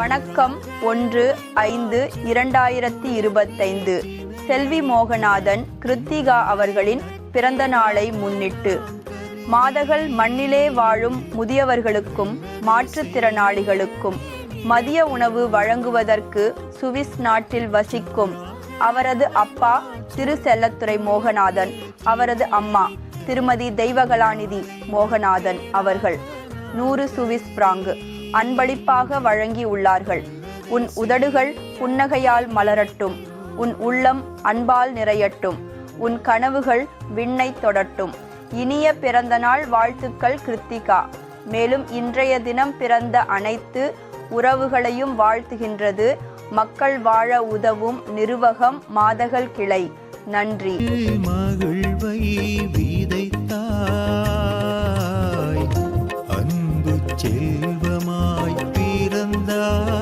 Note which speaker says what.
Speaker 1: வணக்கம். ஒன்று ஐந்து இரண்டாயிரத்தி இருபத்தைந்து. செல்வி மோகநாதன் கிருத்திகா அவர்களின் பிறந்த நாளை முன்னிட்டு. மாதகள் மண்ணிலே வாழும் முதியவர்களுக்கும் மாற்றுத்திறனாளிகளுக்கும் மதிய உணவு வழங்குவதற்கு சுவிஸ் நாட்டில் வசிக்கும் அவரது அப்பா திரு செல்லத்துறை மோகநாதன் அவரது அம்மா திருமதி தெய்வகலாநிதி மோகநாதன் அவர்கள். நூறு சுவிஸ் பிராங்கு. அன்பளிப்பாக வழங்கியுள்ளார்கள். உன் உதடுகள் புன்னகையால் மலரட்டும். உன் உள்ளம் அன்பால் நிறையட்டும். உன் கனவுகள் விண்ணை தொடட்டும். இனிய பிறந்த நாள் வாழ்த்துக்கள் கிருத்திகா. மேலும் இன்றைய தினம் பிறந்த அனைத்து உறவுகளையும் வாழ்த்துகின்றது. மக்கள் வாழ உதவும் நிர்வகம் மாதகள் கிளை. நன்றி.